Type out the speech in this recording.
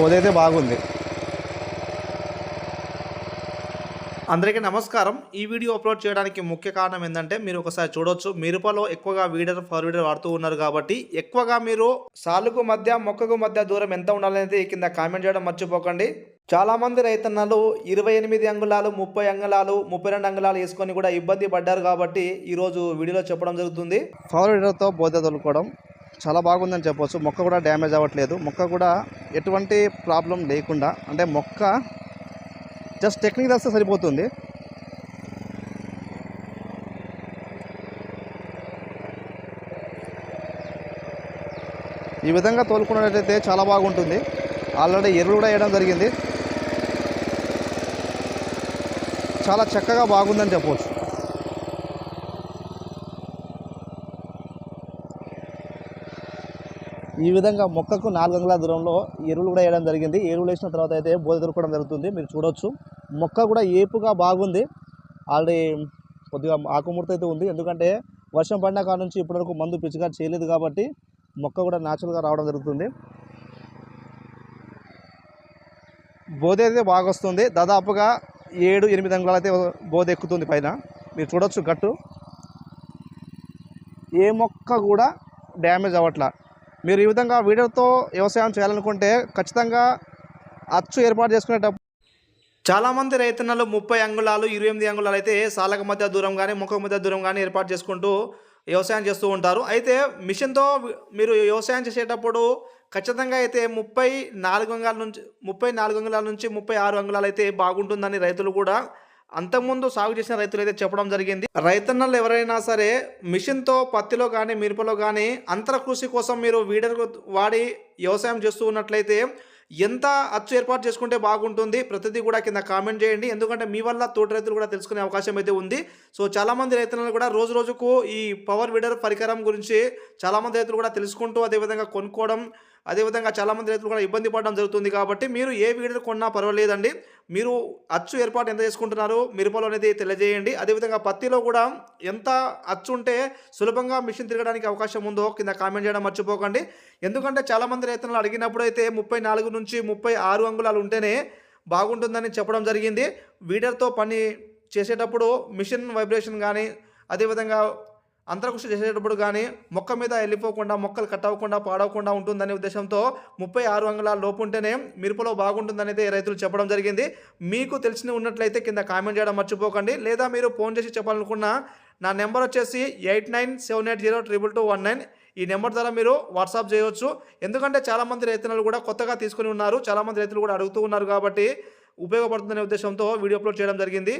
బోధైతే బాగుంది. అందరికీ నమస్కారం. ఈ వీడియో అప్లోడ్ చేయడానికి ముఖ్య కారణం ఏంటంటే మీరు ఒకసారి చూడొచ్చు. మిరపలో ఎక్కువగా వీడర్ ఫర్ వీడర్ వాడుతూ ఉన్నారు కాబట్టి ఎక్కువగా మీరు సాలుకు మధ్య మొక్కకు మధ్య దూరం ఎంత ఉండాలనేది కింద కామెంట్ చేయడం మర్చిపోకండి. చాలా మంది రైతన్నలు ఇరవై ఎనిమిది అంగుళాలు ముప్పై అంగుళాలు ముప్పై రెండు అంగుళాలు వేసుకొని కూడా ఇబ్బంది పడ్డారు కాబట్టి ఈరోజు వీడియోలో చెప్పడం జరుగుతుంది. పవర్ వీడర్తో బోధ తొలుకోవడం. చాలా బాగుందని చెప్పొచ్చు. మొక్క కూడా డ్యామేజ్ అవ్వట్లేదు. మొక్క కూడా ఎటువంటి ప్రాబ్లం లేకుండా అంటే మొక్క జస్ట్ టెక్నిక్ తెస్తే సరిపోతుంది. ఈ విధంగా తోలుకున్నట్లయితే చాలా బాగుంటుంది. ఆల్రెడీ ఎరువులు కూడా వేయడం జరిగింది. చాలా చక్కగా బాగుందని చెప్పవచ్చు ఈ విధంగా మొక్కకు నాలుగు అంగుళాల దూరంలో ఎరువులు కూడా వేయడం జరిగింది. ఎరువులు వేసిన తర్వాత అయితే బోధ దొరకడం జరుగుతుంది. మీరు చూడొచ్చు. మొక్క కూడా ఏపుగా బాగుంది. ఆల్రెడీ కొద్దిగా ఆకుముడత అయితే ఉంది. ఎందుకంటే వర్షం పడిన కాడ నుంచి ఇప్పటివరకు మందు పిచ్చిగా చేయలేదు కాబట్టి మొక్క కూడా న్యాచురల్గా రావడం జరుగుతుంది. బోధ అయితే బాగా వస్తుంది. దాదాపుగా ఏడు ఎనిమిది అంగుళాలు అయితే బోధ ఎక్కుతుంది పైన. మీరు చూడొచ్చు గట్టు. ఏ మొక్క కూడా డ్యామేజ్ అవ్వట్లా. మీరు ఈ విధంగా వీడియోతో వ్యవసాయం చేయాలనుకుంటే ఖచ్చితంగా అచ్చు ఏర్పాటు చేసుకునేటప్పుడు చాలామంది రైతన్నలు ముప్పై అంగుళాలు ఇరవై ఎనిమిది అంగుళాలు అయితే సాలక మధ్య దూరం కానీ ముఖం మధ్య దూరం కానీ ఏర్పాటు చేసుకుంటూ వ్యవసాయం చేస్తూ ఉంటారు. అయితే మిషన్తో మీరు వ్యవసాయం చేసేటప్పుడు ఖచ్చితంగా అయితే ముప్పై నాలుగు అంగుళాల నుంచి ముప్పై నాలుగు అంగుళాల నుంచి ముప్పై ఆరు అంగుళాలు అయితే బాగుంటుందని రైతులు కూడా అంతకుముందు సాగు చేసిన రైతులు అయితే చెప్పడం జరిగింది. రైతన్నలు ఎవరైనా సరే మిషన్తో పత్తిలో కానీ మిరపలో కానీ అంతర కృషి కోసం మీరు వీడర్ వాడి వ్యవసాయం చేస్తూ ఉన్నట్లయితే ఎంత అచ్చు ఏర్పాటు చేసుకుంటే బాగుంటుంది ప్రతిదీ కూడా కింద కామెంట్ చేయండి. ఎందుకంటే మీ వల్ల తోటి రైతులు కూడా తెలుసుకునే అవకాశం అయితే ఉంది. సో చాలామంది రైతులను కూడా రోజు రోజుకు ఈ పవర్ వీడర్ పరికరం గురించి చాలామంది రైతులు కూడా తెలుసుకుంటూ అదేవిధంగా కొనుక్కోవడం అదేవిధంగా చాలామంది రైతులు కూడా ఇబ్బంది పడడం జరుగుతుంది కాబట్టి మీరు ఏ వీడర్ కొన్నా పర్వాలేదండి. మీరు అచ్చు ఏర్పాటు ఎంత చేసుకుంటున్నారు మిరపలో అనేది తెలియజేయండి. అదేవిధంగా పత్తిలో కూడా ఎంత అచ్చు ఉంటే సులభంగా మిషన్ తిరగడానికి అవకాశం ఉందో కింద కామెంట్ చేయడం మర్చిపోకండి. ఎందుకంటే చాలామంది రైతులు అడిగినప్పుడు అయితే ముప్పై నాలుగు నుంచి ముప్పై ఆరు అంగుళాలు ఉంటేనే బాగుంటుందని చెప్పడం జరిగింది. వీడర్తో పని చేసేటప్పుడు మిషన్ వైబ్రేషన్ కానీ అదేవిధంగా అంతరకృషి చేసేటప్పుడు కానీ మొక్క మీద వెళ్ళిపోకుండా మొక్కలు కట్ అవ్వకుండా పాడవకుండా ఉంటుందనే ఉద్దేశంతో ముప్పై ఆరు అంగుళాల లోపు ఉంటేనే మిరపలో బాగుంటుందనేది రైతులు చెప్పడం జరిగింది. మీకు తెలిసిన ఉన్నట్లయితే కింద కామెంట్ చేయడం మర్చిపోకండి. లేదా మీరు ఫోన్ చేసి చెప్పాలనుకున్న నా నెంబర్ వచ్చేసి eight nine seven eight zero triple two one nine. ఈ నెంబర్ ద్వారా మీరు వాట్సాప్ చేయవచ్చు ఎందుకంటే చాలామంది రైతులు కూడా కొత్తగా తీసుకుని ఉన్నారు. చాలామంది రైతులు కూడా అడుగుతూ ఉన్నారు కాబట్టి ఉపయోగపడుతుందనే ఉద్దేశంతో వీడియో అప్లోడ్ చేయడం జరిగింది.